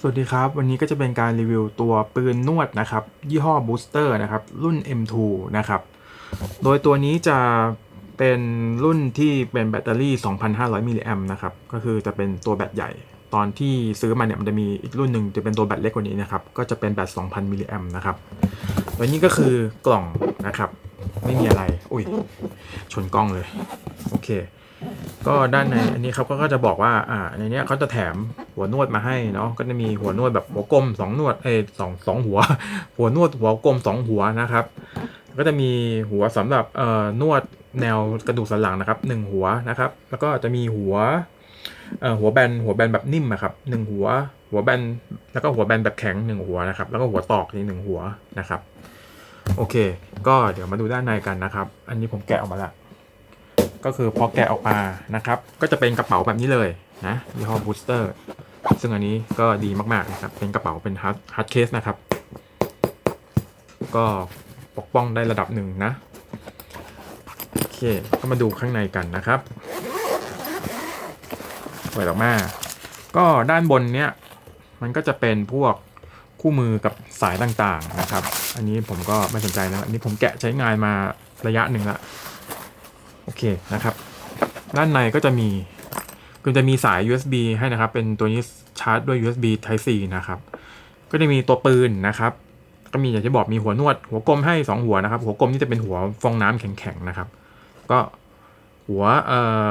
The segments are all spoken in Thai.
สวัสดีครับ วันนี้ก็จะเป็นการรีวิวตัวปืนนวดนะครับ ยี่ห้อ Booster นะครับ รุ่น M2 นะครับ โดยตัวนี้จะเป็นรุ่นที่เป็นแบตเตอรี่ 2,500 มิลลิแอมนะครับ ก็คือจะเป็นตัวแบตใหญ่ ตอนที่ซื้อมาเนี่ยมันจะมีอีกรุ่นหนึ่งจะเป็นตัวแบตเล็กกว่านี้นะครับ ก็จะเป็นแบต 2,000 มิลลิแอมนะครับแล้วนี่ก็คือกล่องนะครับ ไม่มีอะไร อุ้ย ชนกล้องเลย โอเค ก็ด้านในอันนี้ครับก็จะบอกว่าอ่าในนี้เขาจะแถมหัวนวดมาให้เนาะก็จะมีหัวนวดแบบหัวกลมสองนวดเอ้สองสองหัว หัวนวดหัวกลมสองหัวนะครับ ก็จะมีหัวสำหรับเอ่อนวดแนวกระดูกสันหลังนะครับหนึ่งหัวนะครับ แล้วก็จะมีหัวเอ่อหัวแบนหัวแบนแบบนิ่มอะครับหนึ่งหัว หัวแบนแล้วก็หัวแบนแบบแข็งหนึ่งหัวนะครับแล้วก็หัวตอกอีกหนึ่งหัวนะครับ โอเค ก็เดี๋ยวมาดูด้านในกันนะครับ อันนี้ผมแกะออกมาละ ก็คือพอแกะออกมานะครับ ก็จะเป็นกระเป๋าแบบนี้เลยนะยี่ห้อบูสเตอร์ซึ่งอันนี้ก็ดีมากๆนะครับ เป็นกระเป๋าเป็นฮาร์ดฮาร์ดเคสนะครับ ก็ปกป้องได้ระดับหนึ่งนะ โอเค ก็มาดูข้างในกันนะครับเปิดออกมา ก็ด้านบนเนี้ยมันก็จะเป็นพวกคู่มือกับสายต่างๆนะครับ อันนี้ผมก็ไม่สนใจนะอันนี้ผมแกะใช้งานมาระยะหนึ่งละ โอเคนะครับ ด้านในก็จะมีคือจะมีสาย USB ให้นะครับ เป็นตัวนี้ชาร์จด้วย USB Type C นะครับ ก็จะมีตัวปืนนะครับ ก็มีอย่างที่บอกมีหัวนวด หัวกลมให้ 2 หัวนะครับ หัวกลมนี่จะเป็นหัวฟองน้ำแข็งๆนะครับ ก็หัวเอ่อ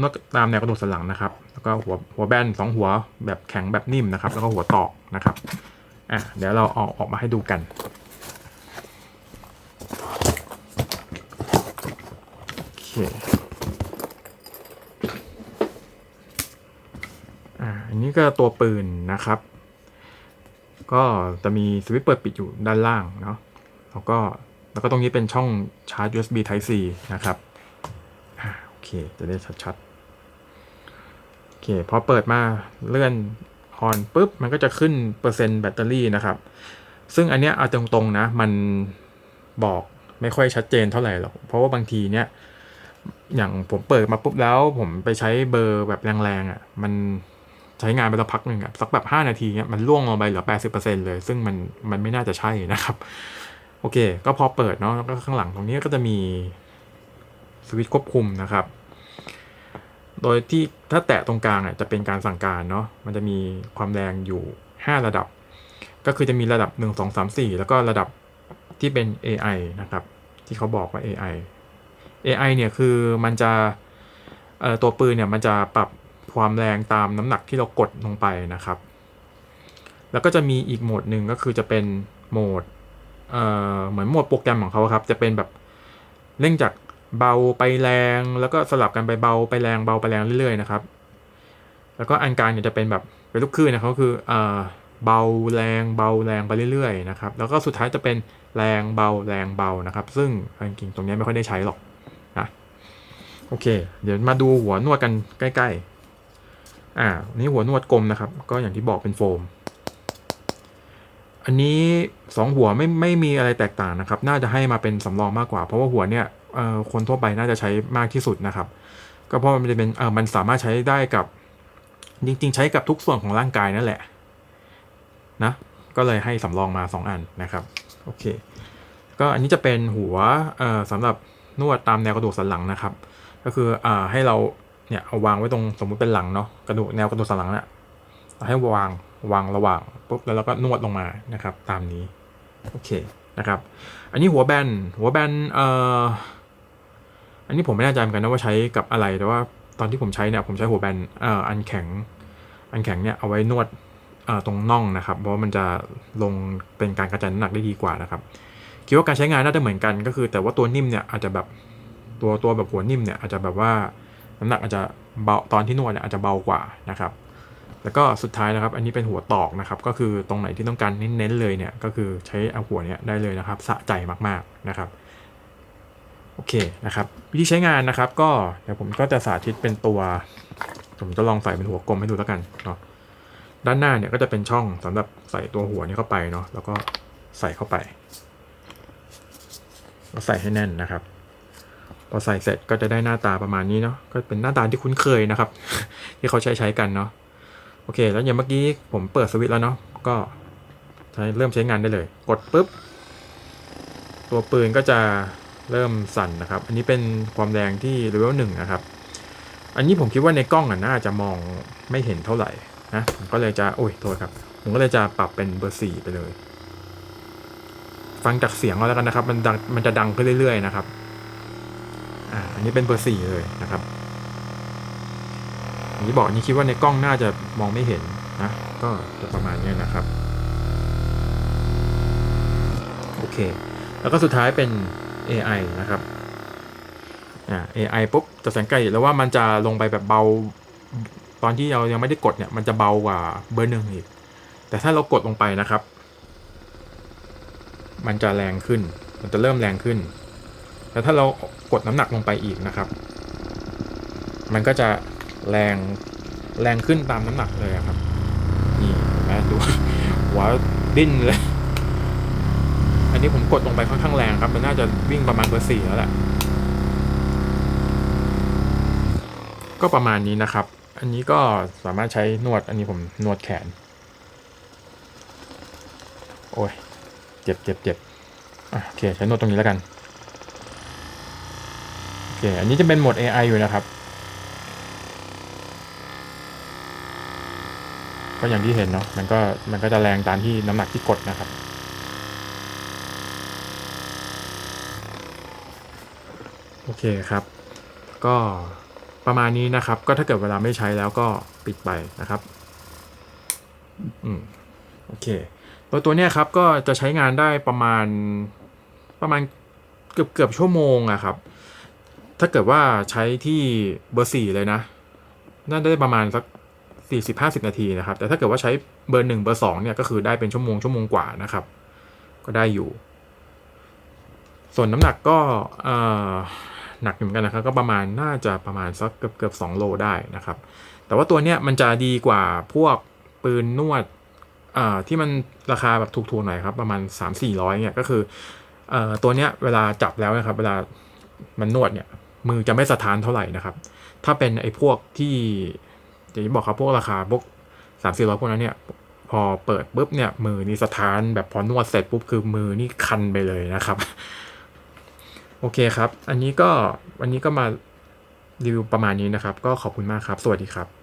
นวดตามแนวกระดูกสันหลังนะครับ แล้วก็หัวหัวแบนสองหัวแบบแข็งแบบนิ่มนะครับ แล้วก็หัวตอกนะครับ อะเดี๋ยวเราเอาออกมาให้ดูกัน อเคอ่าอันนี้ก็ตัวปืนนะครับ ก็จะมีสวิตช์เปิดปิดอยู่ด้านล่างเนาะแล้วก็แล้วก็ตรงนี้เป็นช่องชาร์จ USB Type C นะครับโอเค จะได้ชัดๆโอเคพอเปิดมาเลื่อนออนปุ๊บ มันก็จะขึ้นเปอร์เซ็นต์แบตเตอรี่นะครับ ซึ่งอันเนี้ยเอาตรงๆนะ มันบอกไม่ค่อยชัดเจนเท่าไหร่หรอก เพราะว่าบางทีเนี้ย อย่างผมเปิดมาปุ๊บแล้ว ผมไปใช้เบอร์แบบแรงๆอะ มันใช้งานไปสักพักหนึ่งอะสักแบบ 5 นาทีเนี้ยมันล่วงลงไปเหลือ 80%เลย ซึ่งมันมันไม่น่าจะใช่นะครับ โอเค ก็พอเปิดเนาะแล้วก็ข้างหลังตรงนี้ก็จะมีสวิตช์ควบคุมนะครับ โดยที่ถ้าแตะตรงกลางอะจะเป็นการสั่งการเนาะมันจะมีความแรงอยู่ 5 ระดับ ก็คือจะมีระดับ 1 2 3 4 แล้วก็ระดับที่เป็น AI นะครับ ที่เขาบอกว่า AI AI เนี่ยคือมันจะตัวปืนเนี่ยมันจะปรับความแรงตามน้ำหนักที่เรากดลงไปนะครับ แล้วก็จะมีอีกโหมดหนึ่งก็คือจะเป็นโหมดเเหมือนโหมดโปรแกรมของเขาครับ จะเป็นแบบเร่งจากเบาไปแรง แล้วก็สลับกันไปเบาไปแรงเบาไปแรงเรื่อยๆนะครับ แล้วก็อันกลางเนี่ยจะเป็นแบบเป็นลูกคลื่นนะครับก็คือเอเบาแรงเบาแรงไปเรื่อยๆนะครับ แล้วก็สุดท้ายจะเป็นแรงเบาแรงเบานะครับ ซึ่งจริงๆตรงนี้ไม่ค่อยได้ใช้หรอก โอเค เดี๋ยวมาดูหัวนวดกันใกล้ ๆ อ่า นี่หัวนวดกลมนะครับ ก็อย่างที่บอกเป็นโฟม อันนี้สองหัวไม่ไม่มีอะไรแตกต่างนะครับ น่าจะให้มาเป็นสำรองมากกว่า เพราะว่าหัวเนี่ยคนทั่วไปน่าจะใช้มากที่สุดนะครับ ก็เพราะมันจะเป็นมันสามารถใช้ได้กับ จริง ๆ ใช้กับทุกส่วนของร่างกายนั่นแหละ นะ ก็เลยให้สำรองมาสองอันนะครับ โอเค ก็อันนี้จะเป็นหัวสำหรับนวดตามแนวกระดูกสันหลังนะครับ ก็คืออ่าให้เราเนี่ยเอาวางไว้ตรงสมมุติเป็นหลังเนาะกระดูกแนวกระดูกสันหลังเนี่ยเราให้วางวางระหว่างปุ๊บแล้วเราก็นวดลงมานะครับตามนี้โอเคนะครับ อันนี้หัวแบนหัวแบนเอ่ออันนี้ผมไม่แน่ใจเหมือนกันนะว่าใช้กับอะไรแต่ว่าตอนที่ผมใช้เนี่ยผมใช้หัวแบนเอ่ออันแข็ง อันแข็งเนี่ยเอาไว้นวดเอ่อตรงน่องนะครับ เพราะมันจะลงเป็นการกระจายน้ำหนักได้ดีกว่านะครับ คิดว่าการใช้งานน่าจะเหมือนกันก็คือ แต่ว่าตัวนิ่มเนี่ยอาจจะแบบ ตัวตัวแบบหัวนิ่มเนี่ยอาจจะแบบว่าน้ำหนักอาจจะเบาตอนที่นวดเนี่ยอาจจะเบากว่านะครับแล้วก็สุดท้ายนะครับ อันนี้เป็นหัวตอกนะครับ ก็คือตรงไหนที่ต้องการเน้นๆเลยเนี่ย ก็คือใช้เอาหัวเนี่ยได้เลยนะครับ สะใจมากๆนะครับ โอเคนะครับ วิธีใช้งานนะครับ ก็เดี๋ยวผมก็จะสาธิตเป็นตัว ผมจะลองใส่เป็นหัวกลมให้ดูแล้วกันเนาะ ด้านหน้าเนี่ยก็จะเป็นช่องสำหรับใส่ตัวหัวนี้เข้าไปเนาะ แล้วก็ใส่เข้าไป ก็ใส่ให้แน่นนะครับ พอใส่เสร็จก็จะได้หน้าตาประมาณนี้เนาะก็เป็นหน้าตาที่คุ้นเคยนะครับ ที่เขาใช้ใช้กันเนาะโอเค แล้วอย่างเมื่อกี้ผมเปิดสวิตช์แล้วเนาะก็ใช้เริ่มใช้งานได้เลย กดปุ๊บ ตัวปืนก็จะเริ่มสั่นนะครับ อันนี้เป็นความแรงที่เลเวลหนึ่งนะครับ อันนี้ผมคิดว่าในกล้องอะน่าจะมองไม่เห็นเท่าไหร่นะผมก็เลยจะโอ้ยโทษครับ ผมก็เลยจะปรับเป็นเบอร์สี่ไปเลย ฟังจากเสียงเอาแล้วกันนะครับ มันดังมันจะดังขึ้นเรื่อยๆนะครับ นนี้เป็นเบอร์สี่เลยนะครับอย่างที่บอกอันนี้คิดว่าในกล้องน่าจะมองไม่เห็นนะ ก็จะประมาณนี้นะครับ โอเค แล้วก็สุดท้ายเป็น AI นะครับอ่า AI ปุ๊บจะสังเกตแล้วว่ามันจะลงไปแบบเบา ตอนที่เรายังไม่ได้กดเนี่ย มันจะเบากว่าเบอร์หนึ่งอีก แต่ถ้าเรากดลงไปนะครับ มันจะแรงขึ้น มันจะเริ่มแรงขึ้น แล้วถ้าเรากดน้ำหนักลงไปอีกนะครับ มันก็จะแรงแรงขึ้นตามน้ำหนักเลยครับ นี่นไหมดูหัวดิ้นเลย อันนี้ผมกดลงไปค่อนข้างแรงครับ มันน่าจะวิ่งประมาณเบอร์สี่แล้วแหละ ก็ประมาณนี้นะครับ อันนี้ก็สามารถใช้นวด อันนี้ผมนวดแขน โอ้ย เจ็บเจ็บเจ็บโอเค ใช้นวดตรงนี้แล้วกัน เค อันนี้จะเป็นโหมด AI อยู่นะครับ ก็อย่างที่เห็นเนาะ มันก็มันก็จะแรงตามที่น้ำหนักที่กดนะครับ โอเคครับ ก็ประมาณนี้นะครับ ก็ถ้าเกิดเวลาไม่ใช้แล้วก็ปิดไปนะครับ อืม โอเค ตัวตัวเนี้ยครับก็จะใช้งานได้ประมาณประมาณเกือบเกือบชั่วโมงอะครับ ถ้าเกิดว่าใช้ที่เบอร์สี่เลยนะ น่าได้ประมาณสักสี่สิบห้าสิบนาทีนะครับ แต่ถ้าเกิดว่าใช้เบอร์หนึ่งเบอร์สองเนี่ยก็คือได้เป็นชั่วโมงชั่วโมงกว่านะครับ ก็ได้อยู่ ส่วนน้ำหนักก็หนักเหมือนกันนะครับ ก็ประมาณน่าจะประมาณสักเกือบเกือบสองโลได้นะครับ แต่ว่าตัวเนี้ยมันจะดีกว่าพวกปืนนวดที่มันราคาแบบถูกๆหน่อยครับ ประมาณ 3 4 0 0เนี่ยก็คืออตัวเนี้ยเวลาจับแล้วนะครับ เวลามันนวดเนี่ย มือจะไม่สะท้านเท่าไหร่นะครับ ถ้าเป็นไอ้พวกที่อย่างที่บอกครับพวกราคาพวกสามสี่ร้อยพวกนั้นเนี่ยพอเปิดปุ๊บเนี่ยมือนี่สะท้านแบบพอนวดเสร็จปุ๊บคือมือนี่คันไปเลยนะครับ โอเคครับ อันนี้ก็วันนี้ก็มารีวิวประมาณนี้นะครับ ก็ขอบคุณมากครับ สวัสดีครับ